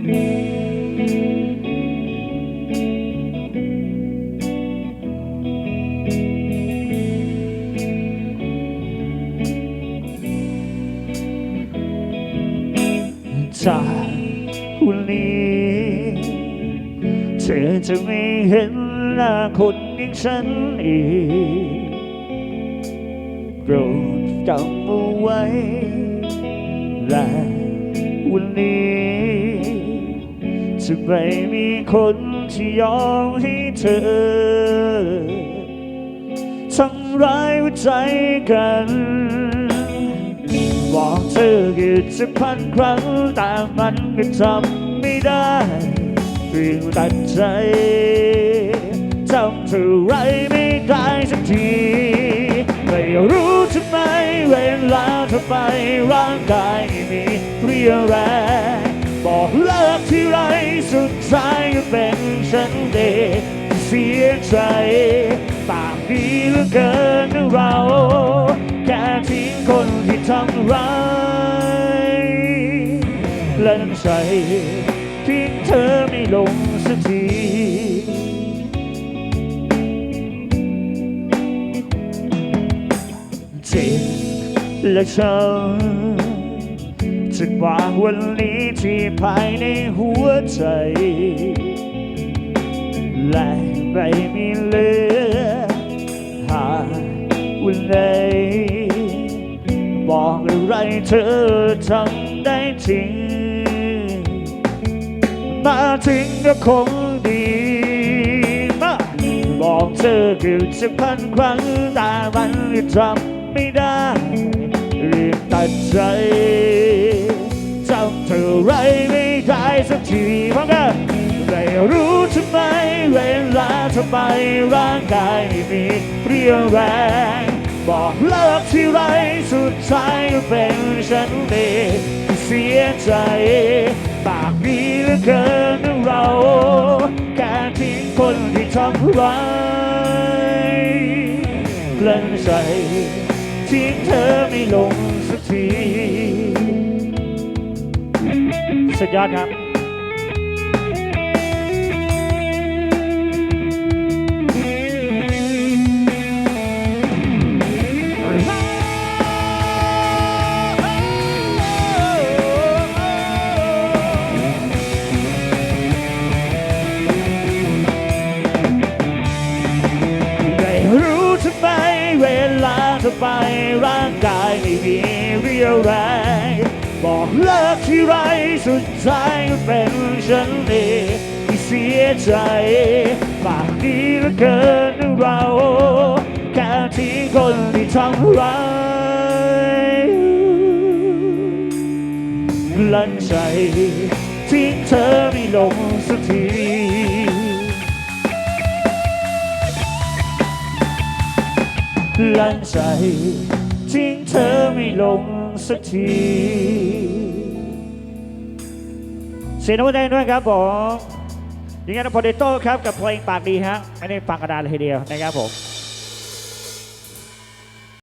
จากวันนี้เธอจะไม่เห็นหน้าคนอย่างฉันอีกโปรดจำเอาไว้และวันนี้ จะไม่มีคนที่ยอมให้เธอทำร้ายหัวใจกันบอกเธอกี่จะพันครั้งแต่มันก็ทำไม่ได้เพียงตัดใจทำเท่าไรไม่ได้สักทีไม่รู้ทำไมเวลาเธอไปร่างกายม่มีเรียวแรง บอกเลิกที่ไรสุดท้ายก็เป็นฉันเองเสียใจปากดีเหลือเกินเราแค่ทิ้งคนที่ทำร้ายและน้ำใจทิ้งเธอไม่ลงสักทีเจ็บและช้ำ จากวางวันนี้ที่ภายในหัวใจ และไม่มีเหลือหากวันไหนบอกอะไรเธอทำได้จริง มาถึงก็คงดีมาบอกเธอเกือบจะพันครั้งแต่มันทำไม่ได้รีบตัดใจ ไรไม่ได้สักทีพร้อมกันไม่รู้ทำไมเวลาทำไมร่างกายไม่มีเรียวแรงบอกเลิกที่ไรสุดท้ายก็เป็นฉันเองที่เสียใจ ปากดีเหลือเกินเราแค่ทิ้งคนที่ทำร้ายเล่นใจทิ้งเธอไม่ลงสักที สุดยอดครับ บอกเลิกที่ไรสุดท้ายก็เป็นฉันเองที่เสียใจปากดีเหลือเกินเราแค่ทิ้งคนที่ทำร้ายลันใจทิ้งเธอไม่ลงสักทีลันใจทิ้งเธอไม่ลง สักทีเสียงน้ำใจด้วยครับผมยังไงนะพอเดโต้ครับกับเพลงปากดีฮะไม่ได้ฟังกระดานเลยทีเดียวนะครับผม